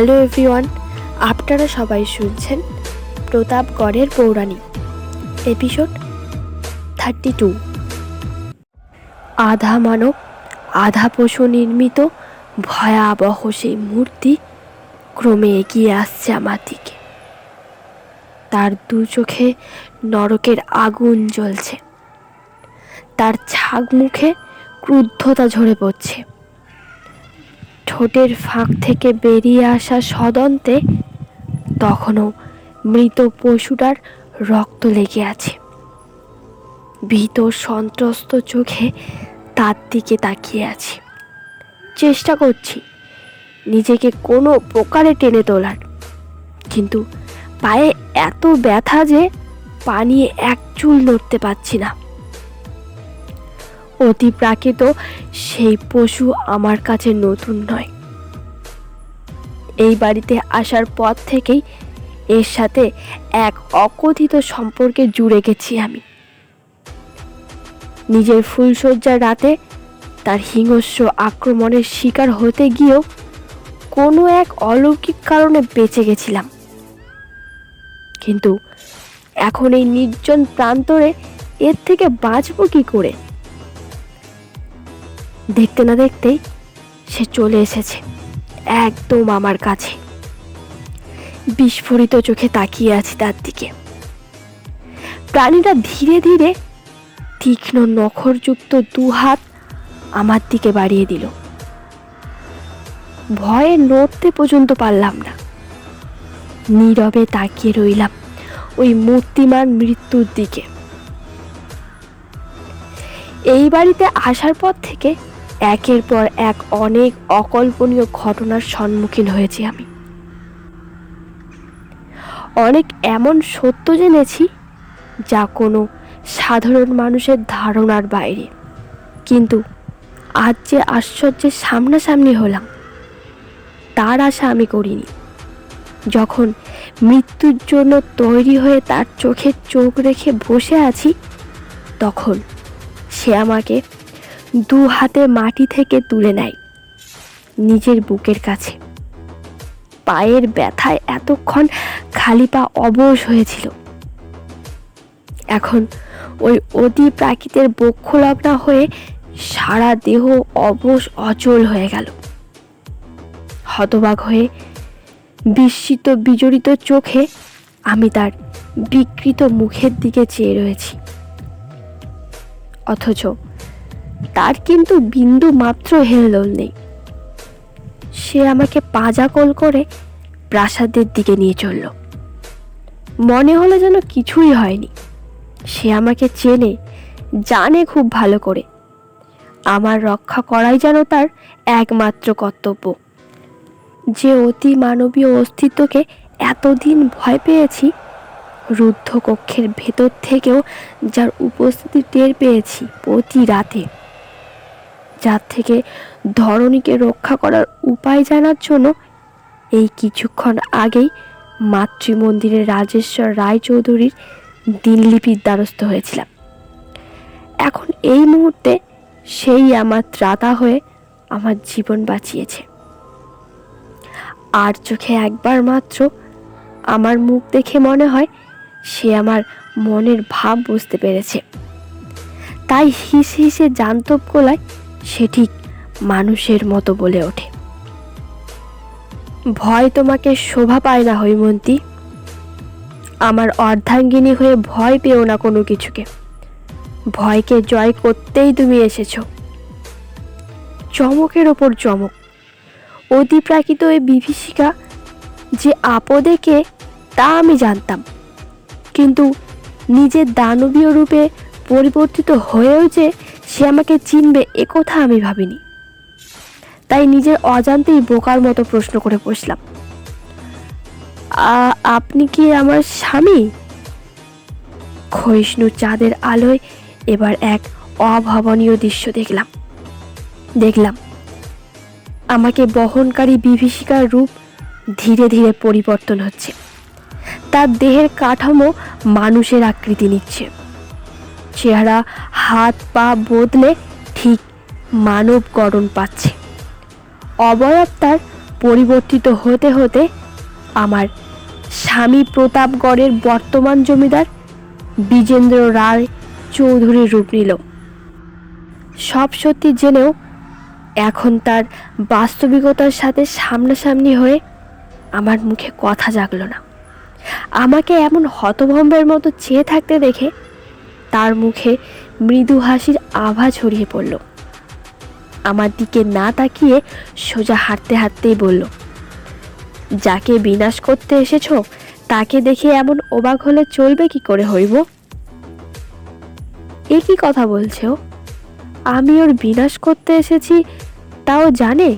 Hello everyone, আপনারা সবাই শুনছেন প্রতাপগড়ের পৌরাণিক, এপিসোড থার্টি টু। আধা মানব, আধা পশু নির্মিত ভয়াবহ সেই মূর্তি ক্রমে এগিয়ে আসছে আমার দিকে। তার দু চোখে নরকের আগুন জ্বলছে। তার ছাগ মুখে ক্রুদ্ধতা ঝরে পড়ছে। ঠোঁটের ফাঁক থেকে বেরিয়ে আসা সদন্তে তখনও মৃত পশুটার রক্ত লেগে আছে। ভীত সন্ত্রস্ত চোখে তার দিকে তাকিয়ে আছি। চেষ্টা করছি নিজেকে কোনো প্রকারে টেনে তোলার। কিন্তু পায়ে এত ব্যথা যে পা নিয়ে এক চুল নড়তে পারছি না। অতি প্রাকৃত সেই পশু আমার কাছে নতুন নয়। এই বাড়িতে আসার পর থেকেই এর সাথে এক অকথিত সম্পর্কে জুড়ে গেছি আমি। নিজের ফুলশয্যার রাতে তার হিংস্র আক্রমণের শিকার হতে গিয়েও কোনো এক অলৌকিক কারণে বেঁচে গেছিলাম। কিন্তু এখন এই নির্জন প্রান্তরে এর থেকে বাঁচব কি করে? দেখতে না দেখতেই সে চলে এসেছে, একদম আমার কাছে। বিস্ফোরিত চোখে তাকিয়ে আছি তার দিকে। প্রাণীটা ধীরে ধীরে তীক্ষ্ণ নখরযুক্ত দু হাত আমার দিকে বাড়িয়ে দিল। ভয়ে নড়তে পর্যন্ত পারলাম না। নীরবে তাকিয়ে রইলাম ওই মূর্তিমান মৃত্যুর দিকে। এই বাড়িতে আসার পর থেকে একের পর এক অনেক অকল্পনীয় ঘটনার সম্মুখীন হয়েছি আমি। অনেক এমন সত্য জেনেছি যা কোনো সাধারণ মানুষের ধারণার বাইরে। কিন্তু আজ যে আশ্চর্যের সামনাসামনি হলাম, তার আশা আমি করিনি। যখন মৃত্যুর জন্য তৈরি হয়ে তার চোখে চোখ রেখে বসে আছি, তখন সে আমাকে দু হাতে মাটি থেকে তুলে নেয় নিজের বুকের কাছে। পায়ের ব্যথায় এতক্ষণ খালি পা অবশ হয়েছিল। এখন ওই অতি প্রাকৃতের বক্ষলগ্না হয়ে সারা দেহ অবশ অচল হয়ে গেল। হতবাক হয়ে বিস্মিত বিজড়িত চোখে আমি তার বিকৃত মুখের দিকে চেয়ে রয়েছি। অথচ তার কিন্তু বিন্দু মাত্র হেলদোল নেই। সে আমাকে পাজাকল করে প্রাসাদের দিকে নিয়ে চলল। মনে হলো যেন কিছুই হয়নি। সে আমাকে চেনে, জানে খুব ভালো করে। আমার রক্ষা করাই যেন তার একমাত্র কর্তব্য। যে অতি মানবীয় অস্তিত্বকে এতদিন ভয় পেয়েছি রুদ্ধ কক্ষের ভেতর থেকেও যার উপস্থিতি টের পেয়েছি প্রতি রাতে। যার থেকে ধরণীকে রক্ষা করার উপায় জানার জন্য এই কিছুক্ষণ আগেই মাতৃমন্দিরের রাজেশ্বর রায়চৌধুরীর দিনলিপির দ্বারস্থ হয়েছিলাম। এখন এই মুহূর্তে সেই আমার ত্রাতা হয়ে আমার জীবন বাঁচিয়েছে। আর চোখে একবার মাত্র আমার মুখ দেখে মনে হয় সে আমার মনের ভাব বুঝতে পেরেছে। তাই হিস হিসে জান্তব গোলায় সে ঠিক মানুষের মতো বলে ওঠে। ভয় তোমাকে শোভা পায় না, হৈমন্তী। আমার অর্ধাঙ্গিনী হয়ে ভয় পেও না কোনো কিছুকে। ভয়কে জয় করতেই তুমি এসেছ। চমকের ওপর চমক। অতিপ্রাকৃত এই বিভীষিকা যে আপদেকে তা আমি জানতাম। কিন্তু নিজের দানবীয় রূপে পরিবর্তিত হয়েও যে সে আমাকে চিনবে একথা আমি ভাবিনি। তাই নিজের অজান্তেই বোকার মতো প্রশ্ন করে বসলাম। আপনি কি আমার স্বামী? ক্ষয়িষ্ণু চাঁদের আলোয় এবার এক অভাবনীয় দৃশ্য দেখলাম। দেখলাম, আমাকে বহনকারী বিভীষিকার রূপ ধীরে ধীরে পরিবর্তন হচ্ছে। তার দেহের কাঠামো মানুষের আকৃতি নিচ্ছে। চেহারা, হাত, পা বদলে ঠিক মানব গড়ন পাচ্ছে। অবয়ব তার পরিবর্তিত হতে হতে আমার স্বামী প্রতাপগড়ের বর্তমান জমিদার বিজেন্দ্র রায় চৌধুরীর রূপ নিল। সব সত্যি জেনেও এখন তার বাস্তবিকতার সাথে সামনাসামনি হয়ে আমার মুখে কথা জাগলো না। আমাকে এমন হতভম্বের মতো চেয়ে থাকতে দেখে তার মুখে মৃদু হাসির আভা ছড়িয়ে পড়ল। আমার দিকে না তাকিয়ে সোজা হাঁটতে হাঁটতেই বলল, যাকে বিনাশ করতে এসেছ, তাকে দেখে এমন অবাক হলে চলবে কি করে হইব? এ কি কথা বলছে ও? আমি ওর বিনাশ করতে এসেছি, তাও জানে?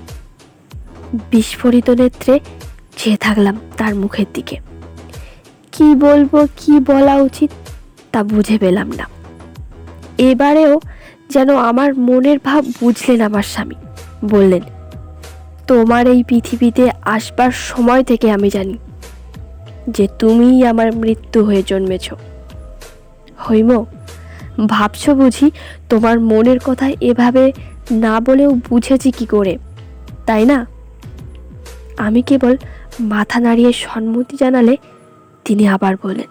বিস্ফোরিত নেত্রে চেয়ে থাকলাম তার মুখের দিকে। কি বলব, কি বলা উচিত তা বুঝে পেলাম না। এবারেও যেন আমার মনের ভাব বুঝলেন আমার স্বামী। বললেন, তোমার এই পৃথিবীতে আসবার সময় থেকে আমি জানি যে তুমিই আমার মৃত্যু হয়ে জন্মেছ। হৈম, ভাবছ বুঝি তোমার মনের কথা এভাবে না বলেও বুঝেছি কি করে, তাই না? আমি কেবল মাথা নাড়িয়ে সম্মতি জানালে তিনি আবার বলেন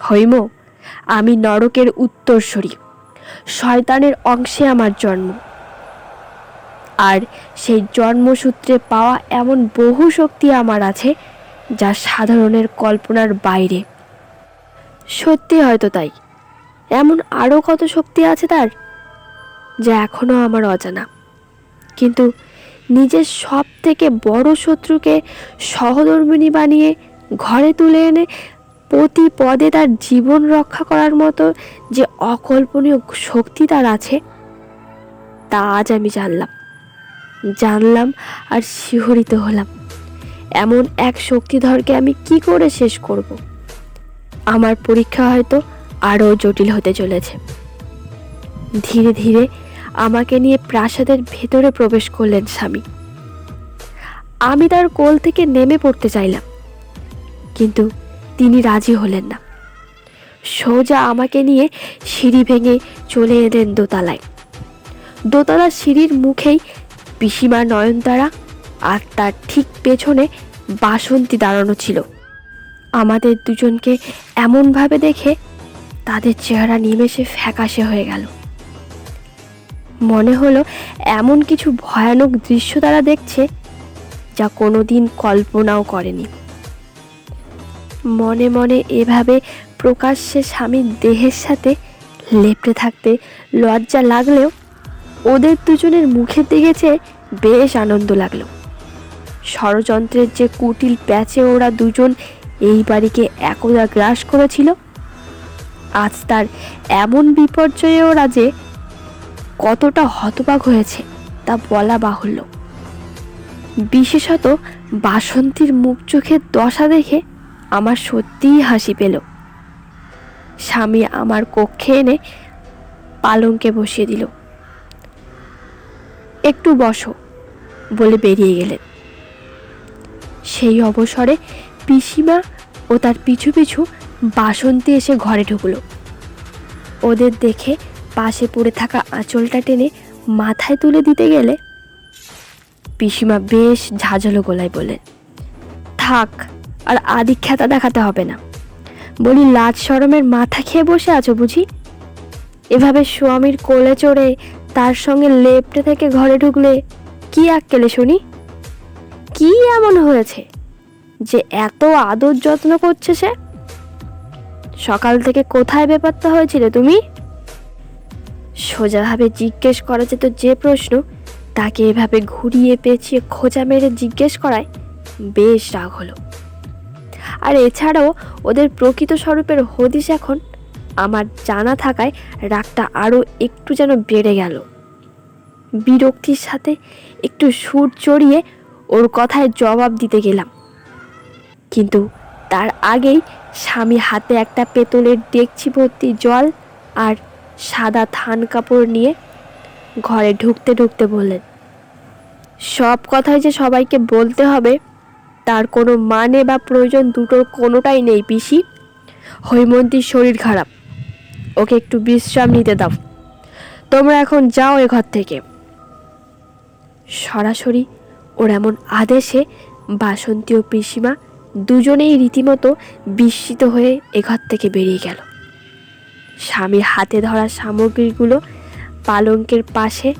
হৈম আমি নরকের উত্তরসূরি। শয়তানের অংশে আমার জন্ম। আর সেই জন্মসূত্রে পাওয়া এমন বহু শক্তি আমার আছে, যা সাধারণের কল্পনার বাইরে। সত্যি হয়তো তাই। এমন আরও কত শক্তি আছে তার, যা এখনও আমার অজানা। কিন্তু নিজের সব থেকে বড় শত্রুকে সহধর্মিণী বানিয়ে ঘরে তুলে এনে প্রতি পদে তার জীবন রক্ষা করার মতো যে অকল্পনীয় শক্তি তার আছে, তা আজ আমি জানলাম। জানলাম আর শিহরিত হলাম। এমন এক শক্তিধরকে আমি কি করে শেষ করব? আমার পরীক্ষা হয়তো আরও জটিল হতে চলেছে। ধীরে ধীরে আমাকে নিয়ে প্রাসাদের ভেতরে প্রবেশ করলেন স্বামী। আমি তার কোল থেকে নেমে পড়তে চাইলাম। কিন্তু তিনি রাজি হলেন না। সোজা আমাকে নিয়ে সিঁড়ি ভেঙে চলে এলেন দোতলায়। দোতলার সিঁড়ির মুখেই পিসিমা নয়নতারা আর তার ঠিক পেছনে বাসন্তী দাঁড়ানো ছিল। আমাদের দুজনকে এমনভাবে দেখে তাদের চেহারা নিমেষে ফ্যাকাশে হয়ে গেল। মনে হলো এমন কিছু ভয়ানক দৃশ্য তারা দেখছে যা কোনোদিন কল্পনাও করেনি। মনে মনে এভাবে প্রকাশ্যে স্বামীর দেহের সাথে লেপটে থাকতে লজ্জা লাগলেও ওদের দুজনের মুখের দিকে চেয়ে বেশ আনন্দ লাগল। ষড়যন্ত্রের যে কুটিল প্যাচে ওরা দুজন এই বাড়িকে একদা গ্রাস করেছিল, আজ তার এমন বিপর্যয়ে ওরা যে কতটা হতবাক হয়েছে তা বলা বাহুল্য। বিশেষত বাসন্তীর মুখ চোখের দশা দেখে আমার সত্যিই হাসি পেল। স্বামী আমার কক্ষে এনে পালঙ্কে বসিয়ে দিল। একটু বসো বলে বেরিয়ে গেলেন। সেই অবসরে পিসিমা ও তার পিছু পিছু বাসন্তী এসে ঘরে ঢুকলো। ওদের দেখে পাশে পড়ে থাকা আঁচলটা টেনে মাথায় তুলে দিতে গেলে পিসিমা বেশ ঝাঁঝালো গলায় বলেন থাক আর আদিখ্যাতা দেখাতে হবে না। বলি, লাজ সরমের মাথা খেয়ে বসে আছো বুঝি? এভাবে স্বামীর কোলে চড়ে তার সঙ্গে লেপটে থেকে ঘরে ঢুকলে কি আক্কেলে শুনি? কি এমন হয়েছে যে এত আদর যত্ন করছে সে? সকাল থেকে কোথায় ব্যাপারটা হয়েছিলে তুমি? সোজাভাবে জিজ্ঞেস করা যেত যে প্রশ্ন, তাকে এভাবে ঘুরিয়ে পেঁচিয়ে খোঁজা মেরে জিজ্ঞেস করায় বেশ রাগ হলো। আর এছাড়াও ওদের প্রকৃত স্বরূপের হদিশ এখন আমার জানা থাকায় রাগটা আরও একটু যেন বেড়ে গেল। বিরক্তির সাথে একটু সুর চড়িয়ে ওর কথায় জবাব দিতে গেলাম। কিন্তু তার আগেই স্বামী হাতে একটা পেতলের ডেকচি ভর্তি জল আর সাদা থান কাপড় নিয়ে ঘরে ঢুকতে ঢুকতে বললেন, সব কথাই যে সবাইকে বলতে হবে তার কোনো মানে বা প্রয়োজন দুটোর কোনোটাই নেই, পিসি। হৈমন্তীর শরীর খারাপ। ওকে একটু বিশ্রাম নিতে দাও। তোমরা এখন যাও এ ঘর থেকে। সরাসরি ওর এমন আদেশে বাসন্তী ও পিসিমা দুজনেই রীতিমতো বিস্মিত হয়ে এঘর থেকে বেরিয়ে গেল। স্বামীর হাতে ধরা সামগ্রীগুলো পালঙ্কের পাশে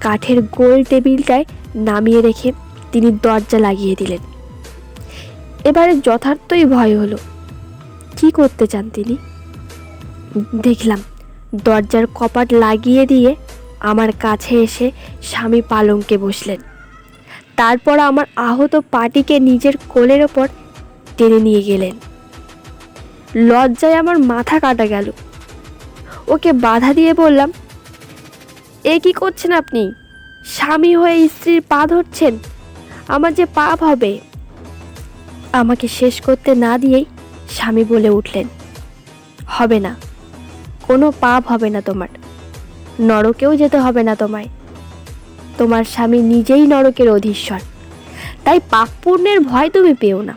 কাঠের গোল টেবিলটায় নামিয়ে রেখে তিনি দরজা লাগিয়ে দিলেন। এবারে যথার্থই ভয় হলো। কি করতে চান তিনি? দেখলাম, দরজার কপাট লাগিয়ে দিয়ে আমার কাছে এসে স্বামী পালঙ্কে বসলেন। তারপর আমার আহত পাটিকে নিজের কোলের ওপর টেনে নিয়ে গেলেন। লজ্জায় আমার মাথা কাটা গেল। ওকে বাধা দিয়ে বললাম, এ কি করছেন আপনি? স্বামী হয়ে স্ত্রীর পা ধরছেন। আমার যে পাপ হবে আমাকে শেষ করতে না দিয়েই স্বামী বলে উঠলেন, হবে না, কোনো পাপ হবে না তোমার, নরকেও যেতে হবে না তোমায়। তোমার স্বামী নিজেই নরকের অধীশ্বর, তাই পাপ পুণ্যের ভয় তুমি পেও না,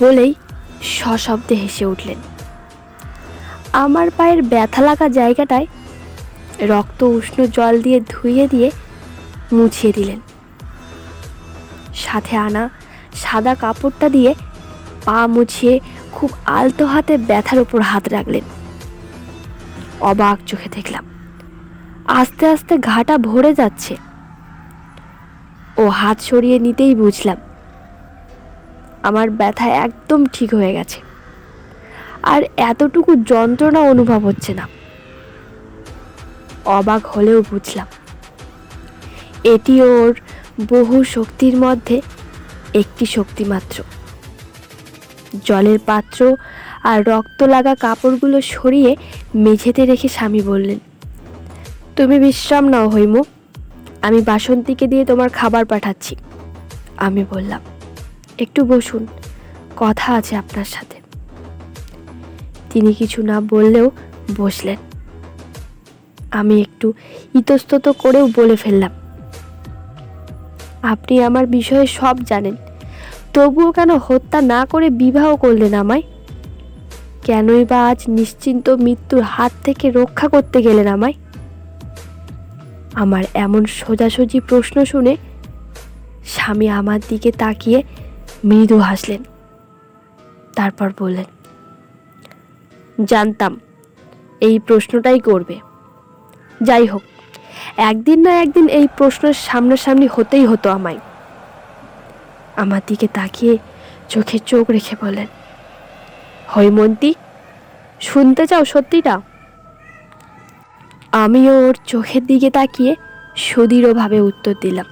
বলেই সশব্দে হেসে উঠলেন। আমার পায়ের ব্যথা লাগা জায়গাটায় রক্ত উষ্ণ জল দিয়ে ধুইয়ে দিয়ে মুছিয়ে দিলেন। সাথে আনা সাদা কাপড়টা দিয়ে পা মুছিয়ে খুব আলতো হাতে ব্যথার উপর হাত রাখলেন। অবাক চোখে দেখলাম। আস্তে আস্তে ঘাটা ভরে যাচ্ছে। ও হাত সরিয়ে নিতেই বুঝলাম, আমার ব্যথা একদম ঠিক হয়ে গেছে। আর এতটুকু যন্ত্রণা অনুভব হচ্ছে না। অবাক হলেও বুঝলাম, এটি ওর বহু শক্তির মধ্যে একটি শক্তি মাত্র। জলের পাত্র আর রক্ত লাগা কাপড়গুলো সরিয়ে মেঝেতে রেখে স্বামী বললেন, তুমি বিশ্রাম নাও হৈমু। আমি বাসন্তীকে দিয়ে তোমার খাবার পাঠাচ্ছি। আমি বললাম, একটু বসুন, কথা আছে আপনার সাথে। তিনি কিছু না বললেও বসলেন। আমি একটু ইতস্তত করেও বলে ফেললাম আপনি আমার বিষয়ে সব জানেন। তবুও কেন হত্যা না করে বিবাহ করলেন আমায়? কেনই বা আজ নিশ্চিন্ত মৃত্যুর হাত থেকে রক্ষা করতে গেলেন আমায়? আমার এমন সোজাসুজি প্রশ্ন শুনে স্বামী আমার দিকে তাকিয়ে মৃদু হাসলেন। তারপর বললেন, জানতাম, এই প্রশ্নটাই করবে। যাই হোক একদিন না একদিন এই প্রশ্নের সামনাসামনি হতেই হতো আমায়। আমার দিকে তাকিয়ে চোখে চোখ রেখে বললেন, হৈমন্তী, শুনতে চাও সত্যিটা? আমিও ওর চোখের দিকে তাকিয়ে সুদৃঢ়ভাবে উত্তর দিলাম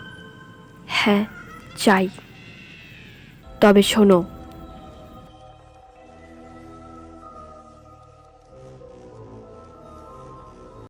হ্যাঁ চাই। তবে শোনো